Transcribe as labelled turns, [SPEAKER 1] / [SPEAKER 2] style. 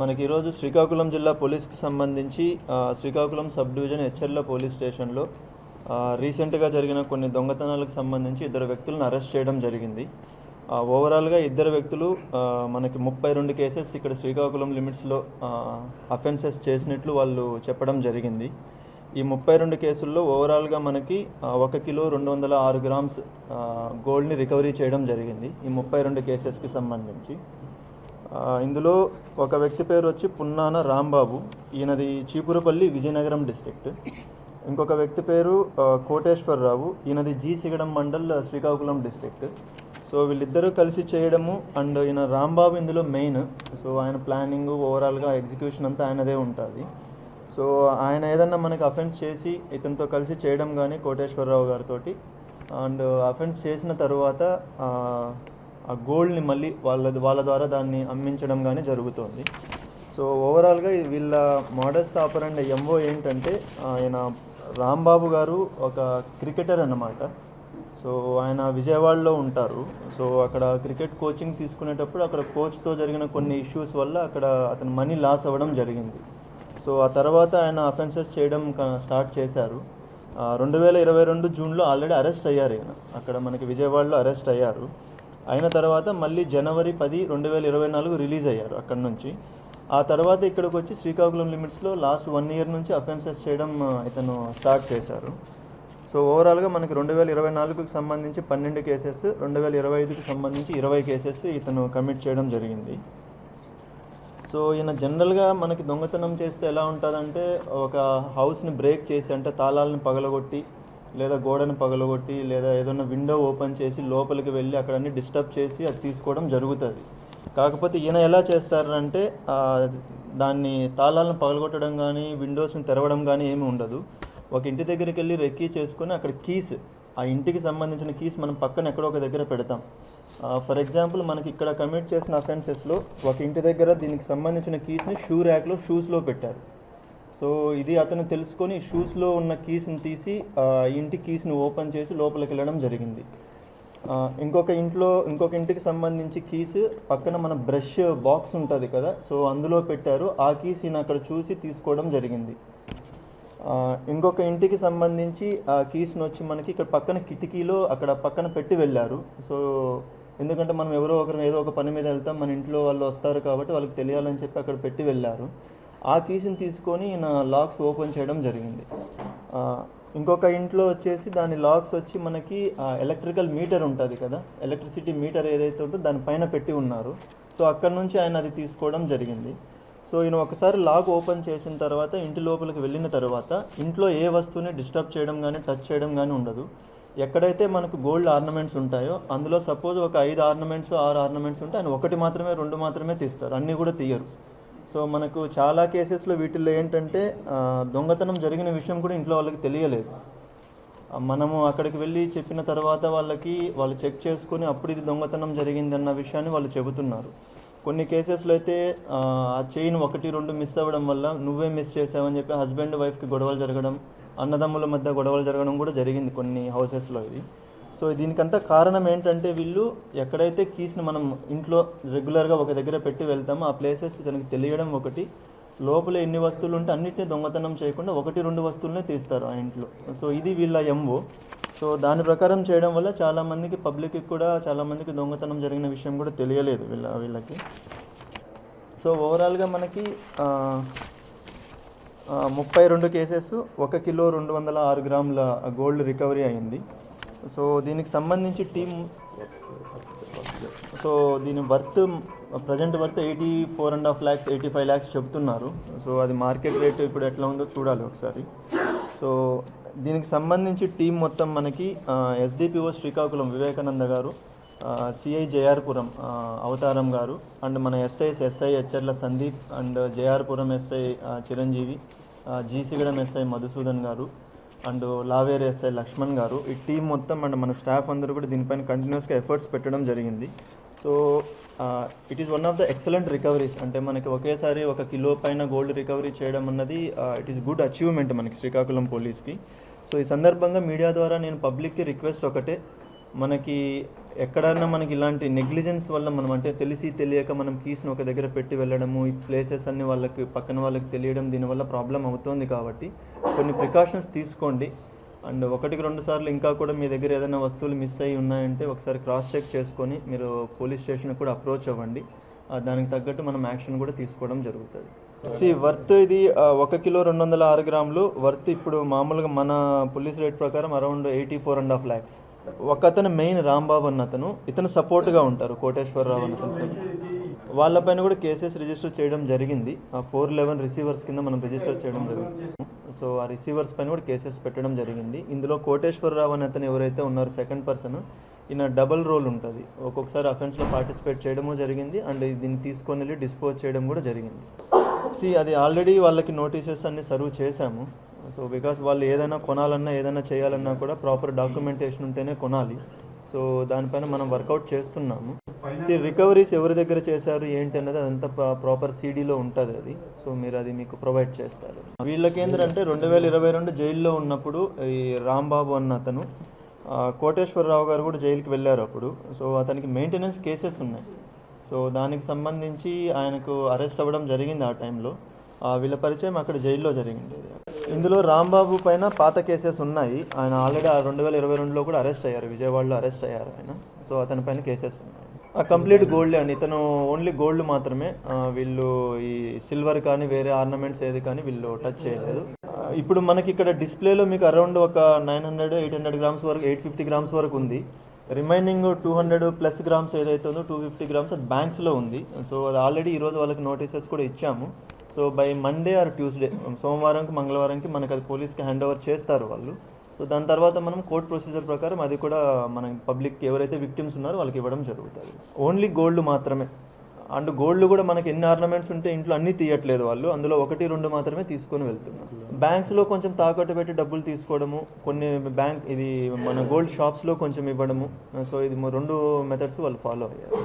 [SPEAKER 1] మనకి ఈరోజు శ్రీకాకుళం జిల్లా పోలీస్కి సంబంధించి శ్రీకాకుళం సబ్ డివిజన్ హెచ్ఎర్ల పోలీస్ స్టేషన్లో రీసెంట్గా జరిగిన కొన్ని దొంగతనాలకు సంబంధించి ఇద్దరు వ్యక్తులను అరెస్ట్ చేయడం జరిగింది. ఓవరాల్గా ఇద్దరు వ్యక్తులు మనకి ముప్పై రెండు కేసెస్ ఇక్కడ శ్రీకాకుళం లిమిట్స్లో అఫెన్సెస్ చేసినట్లు వాళ్ళు చెప్పడం జరిగింది. ఈ ముప్పై రెండు కేసుల్లో ఓవరాల్గా మనకి ఒక కిలో రెండు వందల ఆరు గ్రామ్స్ గోల్డ్ని రికవరీ చేయడం జరిగింది ఈ ముప్పై రెండు కేసెస్కి సంబంధించి. ఇందులో ఒక వ్యక్తి పేరు వచ్చి పున్నాన రాంబాబు. ఈయనది చీపురపల్లి విజయనగరం డిస్ట్రిక్ట్. ఇంకొక వ్యక్తి పేరు కోటేశ్వరరావు. ఈయనది G Sigadam mandal Srikakulam district. So వీళ్ళిద్దరూ కలిసి చేయడము అండ్ ఈయన రాంబాబు ఇందులో మెయిన్. సో ఆయన ప్లానింగ్ ఓవరాల్గా ఎగ్జిక్యూషన్ అంతా ఆయనదే ఉంటుంది. సో ఆయన ఏదన్నా మనకి అఫెన్స్ చేసి ఇతనితో కలిసి చేయడం కానీ కోటేశ్వరరావు గారితో అండ్ అఫెన్స్ చేసిన తర్వాత ఆ, గోల్డ్ని మళ్ళీ వాళ్ళ వాళ్ళ ద్వారా దాన్ని అమ్మించడం కానీ జరుగుతుంది. సో ఓవరాల్గా వీళ్ళ మోడల్స్ అండ్ ఎంఓ ఏంటంటే ఆయన రాంబాబు గారు ఒక క్రికెటర్ అన్నమాట. సో ఆయన విజయవాడలో ఉంటారు. సో అక్కడ క్రికెట్ కోచింగ్ తీసుకునేటప్పుడు అక్కడ కోచ్తో జరిగిన కొన్ని ఇష్యూస్ వల్ల అక్కడ అతను మనీ లాస్ అవ్వడం జరిగింది. సో ఆ తర్వాత ఆయన అఫెన్సెస్ చేయడం స్టార్ట్ చేశారు. రెండు వేల ఇరవై రెండు జూన్లో ఆల్రెడీ అరెస్ట్ అయ్యారు ఆయన అక్కడ మనకి విజయవాడలో అరెస్ట్ అయ్యారు. అయిన తర్వాత మళ్ళీ జనవరి పది రెండు వేల ఇరవై నాలుగు రిలీజ్ అయ్యారు అక్కడ నుంచి. ఆ తర్వాత ఇక్కడికి వచ్చి శ్రీకాకుళం లిమిట్స్లో లాస్ట్ వన్ ఇయర్ నుంచి అఫెన్సెస్ చేయడం ఇతను స్టార్ట్ చేశారు. సో ఓవరాల్గా మనకి రెండు వేల ఇరవై నాలుగుకి సంబంధించి పన్నెండు కేసెస్ రెండు వేల ఇరవై ఐదుకి సంబంధించి ఇరవై కేసెస్ ఇతను కమిట్ చేయడం జరిగింది. సో ఈయన జనరల్గా మనకి దొంగతనం చేస్తే ఎలా ఉంటుందంటే ఒక హౌస్ని బ్రేక్ చేసి అంటే తాళాలను పగలగొట్టి లేదా గోడను పగలగొట్టి లేదా ఏదైనా విండో ఓపెన్ చేసి లోపలికి వెళ్ళి అక్కడ అన్ని డిస్టర్బ్ చేసి అది తీసుకోవడం జరుగుతుంది. కాకపోతే ఈయన ఎలా చేస్తారంటే దాన్ని తాళాలను పగలగొట్టడం కానీ విండోస్ని తెరవడం కానీ ఏమి ఉండదు. ఒక ఇంటి దగ్గరికి వెళ్ళి రెక్కీ చేసుకుని అక్కడ కీస్ ఆ ఇంటికి సంబంధించిన కీస్ మనం పక్కన ఎక్కడో ఒక దగ్గర పెడతాం. ఫర్ ఎగ్జాంపుల్ మనకి ఇక్కడ కమిట్ చేసిన అఫెన్సెస్లో ఒక ఇంటి దగ్గర దీనికి సంబంధించిన కీస్ని షూ ర్యాక్లో షూస్లో పెట్టారు. సో ఇది అతను తెలుసుకొని షూస్లో ఉన్న కీస్ని తీసి ఇంటి కీస్ని ఓపెన్ చేసి లోపలికి వెళ్ళడం జరిగింది. ఇంకొక ఇంట్లో ఇంకొక ఇంటికి సంబంధించి కీస్ పక్కన మన బ్రష్ బాక్స్ ఉంటుంది కదా సో అందులో పెట్టారు. ఆ కీస్ ఈయన అక్కడ చూసి తీసుకోవడం జరిగింది. ఇంకొక ఇంటికి సంబంధించి ఆ కీస్ని వచ్చి మనకి ఇక్కడ పక్కన కిటికీలో అక్కడ పక్కన పెట్టి వెళ్ళారు. సో ఎందుకంటే మనం ఎవరో ఒకరు ఏదో ఒక పని మీద వెళ్తాం మన ఇంట్లో వాళ్ళు వస్తారు కాబట్టి వాళ్ళకి తెలియాలని చెప్పి అక్కడ పెట్టి వెళ్ళారు. ఆ కీస్ని తీసుకొని ఈయన లాక్స్ ఓపెన్ చేయడం జరిగింది. ఇంకొక ఇంట్లో వచ్చేసి దాని లాక్స్ వచ్చి మనకి ఎలక్ట్రికల్ మీటర్ ఉంటుంది కదా ఎలక్ట్రిసిటీ మీటర్ ఏదైతే ఉంటుందో దానిపైన పెట్టి ఉన్నారు. సో అక్కడ నుంచి ఆయన అది తీసుకోవడం జరిగింది. సో ఈయన ఒకసారి లాక్ ఓపెన్ చేసిన తర్వాత ఇంటి లోపలికి వెళ్ళిన తర్వాత ఇంట్లో ఏ వస్తువుని డిస్టర్బ్ చేయడం కానీ టచ్ చేయడం కానీ ఉండదు. ఎక్కడైతే మనకు గోల్డ్ ఆర్నమెంట్స్ ఉంటాయో అందులో సపోజ్ ఒక ఐదు ఆర్నమెంట్స్ ఆరు ఆర్నమెంట్స్ ఉంటే ఆయన ఒకటి మాత్రమే రెండు మాత్రమే తీస్తారు. అన్నీ కూడా తీయరు. సో మనకు చాలా కేసెస్లో వీటిల్లో ఏంటంటే దొంగతనం జరిగిన విషయం కూడా ఇంట్లో వాళ్ళకి తెలియలేదు. మనము అక్కడికి వెళ్ళి చెప్పిన తర్వాత వాళ్ళకి వాళ్ళు చెక్ చేసుకొని అప్పుడు ఇది దొంగతనం జరిగింది అన్న విషయాన్ని వాళ్ళు చెబుతున్నారు. కొన్ని కేసెస్లో అయితే ఆ ఆ చైన్ ఒకటి రెండు మిస్ అవ్వడం వల్ల నువ్వే మిస్ చేసావని చెప్పి హస్బెండ్ వైఫ్కి గొడవలు జరగడం అన్నదమ్ముల మధ్య గొడవలు జరగడం కూడా జరిగింది కొన్ని హౌసెస్లో ఇది. సో దీనికంతా కారణం ఏంటంటే వీళ్ళు ఎక్కడైతే కీస్ని మనం ఇంట్లో రెగ్యులర్గా ఒక దగ్గర పెట్టి వెళ్తామో ఆ ప్లేసెస్ తనకి తెలియడం ఒకటి. లోపల ఎన్ని వస్తువులు ఉంటే అన్నిటిని దొంగతనం చేయకుండా ఒకటి రెండు వస్తువులనే తీస్తారు ఆ ఇంట్లో. సో ఇది వీళ్ళ ఎంఓ. సో దాని ప్రకారం చేయడం వల్ల చాలామందికి పబ్లిక్కి కూడా చాలామందికి దొంగతనం జరిగిన విషయం కూడా తెలియలేదు వీళ్ళ వీళ్ళకి. సో ఓవరాల్గా మనకి ముప్పై రెండు కేసెస్ ఒక కిలో రెండు వందల ఆరు గ్రాముల గోల్డ్ రికవరీ అయింది. సో దీనికి సంబంధించి టీం సో దీని worth present worth eighty four and half lakhs eighty five lakhs చెప్తున్నారు. సో అది మార్కెట్ రేట్ ఇప్పుడు ఎట్లా ఉందో చూడాలి ఒకసారి. సో దీనికి సంబంధించి టీం మొత్తం మనకి ఎస్డిపిఓ శ్రీకాకుళం వివేకానంద గారు సిఐ జయార్పురం అవతారం గారు అండ్ మన ఎస్ఐస్ ఎస్ఐ హెచ్ఆర్ల సందీప్ అండ్ జయార్పురం ఎస్ఐ చిరంజీవి ఆ, G Sigadam SI Madhusudan garu and లావేర్ SI Laxman గారు. ఈ టీం మొత్తం అండ్ మన స్టాఫ్ అందరూ కూడా దీనిపైన కంటిన్యూస్గా ఎఫర్ట్స్ పెట్టడం జరిగింది. So it is one of the excellent recoveries అంటే మనకి ఒకేసారి ఒక కిలో పైన గోల్డ్ రికవరీ చేయడం అన్నది ఇట్ ఈస్ గుడ్ అచీవ్మెంట్ మనకి శ్రీకాకుళం పోలీస్కి సో ఈ సందర్భంగా మీడియా ద్వారా నేను పబ్లిక్కి రిక్వెస్ట్ ఒకటే. మనకి ఎక్కడైనా మనకి ఇలాంటి నెగ్లిజెన్స్ వల్ల మనం అంటే తెలిసి తెలియక మనం కీస్ని ఒక దగ్గర పెట్టి వెళ్ళడము ఈ ప్లేసెస్ అన్ని వాళ్ళకి పక్కన వాళ్ళకి తెలియడం దీనివల్ల ప్రాబ్లం అవుతోంది కాబట్టి కొన్ని ప్రికాషన్స్ తీసుకోండి. అండ్ ఒకటికి రెండు సార్లు ఇంకా కూడా మీ దగ్గర ఏదైనా వస్తువులు మిస్ అయ్యి ఉన్నాయంటే ఒకసారి క్రాస్ చెక్ చేసుకొని మీరు పోలీస్ స్టేషన్కి కూడా అప్రోచ్ అవ్వండి. దానికి తగ్గట్టు మనం యాక్షన్ కూడా తీసుకోవడం జరుగుతుంది. సి వర్త్ ఇది ఒక కిలో రెండు వందల ఆరు గ్రాములు వర్త్ ఇప్పుడు మామూలుగా మన పోలీస్ రేట్ ప్రకారం around eighty four and half lakhs ఒక అతను మెయిన్ రాంబాబు అన్న అతను ఇతను సపోర్ట్గా ఉంటారు కోటేశ్వరరావు అన్న అతను వాళ్ళపైన కూడా కేసెస్ రిజిస్టర్ చేయడం జరిగింది. ఆ ఫోర్ లెవెన్ రిసీవర్స్ కింద మనం రిజిస్టర్ చేయడం జరిగింది. సో ఆ రిసీవర్స్ పైన కూడా కేసెస్ పెట్టడం జరిగింది. ఇందులో కోటేశ్వరరావు అని అతను ఎవరైతే ఉన్నారో సెకండ్ పర్సన్ ఈయన డబల్ రోల్ ఉంటుంది. ఒక్కొక్కసారి అఫెన్స్లో పార్టిసిపేట్ చేయడము జరిగింది. అండ్ దీన్ని తీసుకొని వెళ్ళి డిస్పోజ్ చేయడం కూడా జరిగింది. సి అది ఆల్రెడీ వాళ్ళకి నోటీసెస్ అన్ని సర్వ్ చేశాము. సో బికాస్ వాళ్ళు ఏదైనా కొనాలన్నా ఏదైనా చేయాలన్నా కూడా ప్రాపర్ డాక్యుమెంటేషన్ ఉంటేనే కొనాలి. సో దానిపైన మనం వర్కౌట్ చేస్తున్నాము. సి రికవరీస్ ఎవరి దగ్గర చేశారు ఏంటి అనేది అదంతా ప్రాపర్ సీడీలో ఉంటుంది అది. సో మీరు అది మీకు ప్రొవైడ్ చేస్తారు. వీళ్ళకి ఏంటంటే రెండు వేల ఇరవై రెండు జైల్లో ఉన్నప్పుడు ఈ రాంబాబు అన్న అతను కోటేశ్వరరావు గారు కూడా జైలుకి వెళ్ళారు అప్పుడు. సో అతనికి మెయింటెనెన్స్ కేసెస్ ఉన్నాయి. సో దానికి సంబంధించి ఆయనకు అరెస్ట్ అవ్వడం జరిగింది ఆ టైంలో వీళ్ళ పరిచయం అక్కడ జైల్లో జరిగింది. ఇందులో రాంబాబు పైన పాత కేసెస్ ఉన్నాయి. ఆయన ఆల్రెడీ రెండు వేల ఇరవై రెండులో కూడా అరెస్ట్ అయ్యారు. విజయవాడలో అరెస్ట్ అయ్యారు ఆయన. సో అతని పైన కేసెస్ ఉన్నాయి. కంప్లీట్ గోల్డ్ అండి ఇతను ఓన్లీ గోల్డ్ మాత్రమే. వీళ్ళు ఈ సిల్వర్ కానీ వేరే ఆర్నమెంట్స్ ఏది కానీ వీళ్ళు టచ్ చేయలేదు. ఇప్పుడు మనకి ఇక్కడ డిస్ప్లేలో మీకు అరౌండ్ ఒక nine hundred eight hundred grams వరకు ఎయిట్ ఫిఫ్టీ గ్రామ్స్ వరకు ఉంది. Remaining two hundred plus grams ఏదైతే ఉందో టూ ఫిఫ్టీ గ్రామ్స్ అది బ్యాంక్స్లో ఉంది. సో అది ఆల్రెడీ ఈరోజు వాళ్ళకి నోటీసెస్ కూడా ఇచ్చాము. So by Monday or Tuesday సోమవారంకి మంగళవారంకి మనకి అది పోలీస్కి హ్యాండ్ ఓవర్ చేస్తారు వాళ్ళు. సో దాని తర్వాత మనం కోర్ట్ ప్రొసీజర్ ప్రకారం అది కూడా మన పబ్లిక్ ఎవరైతే విక్టిమ్స్ ఉన్నారో వాళ్ళకి ఇవ్వడం జరుగుతుంది. ఓన్లీ గోల్డ్ మాత్రమే. అండ్ గోల్డ్ కూడా మనకి ఎన్ని ఆర్నమెంట్స్ ఉంటే ఇంట్లో అన్నీ తీయట్లేదు వాళ్ళు. అందులో ఒకటి రెండు మాత్రమే తీసుకొని వెళ్తున్నారు. బ్యాంక్స్లో కొంచెం తాకట్టు పెట్టి డబ్బులు తీసుకోవడము కొన్ని బ్యాంక్ ఇది మన గోల్డ్ షాప్స్లో కొంచెం ఇవ్వడము సో ఇది రెండు మెథడ్స్ వాళ్ళు ఫాలో అయ్యారు.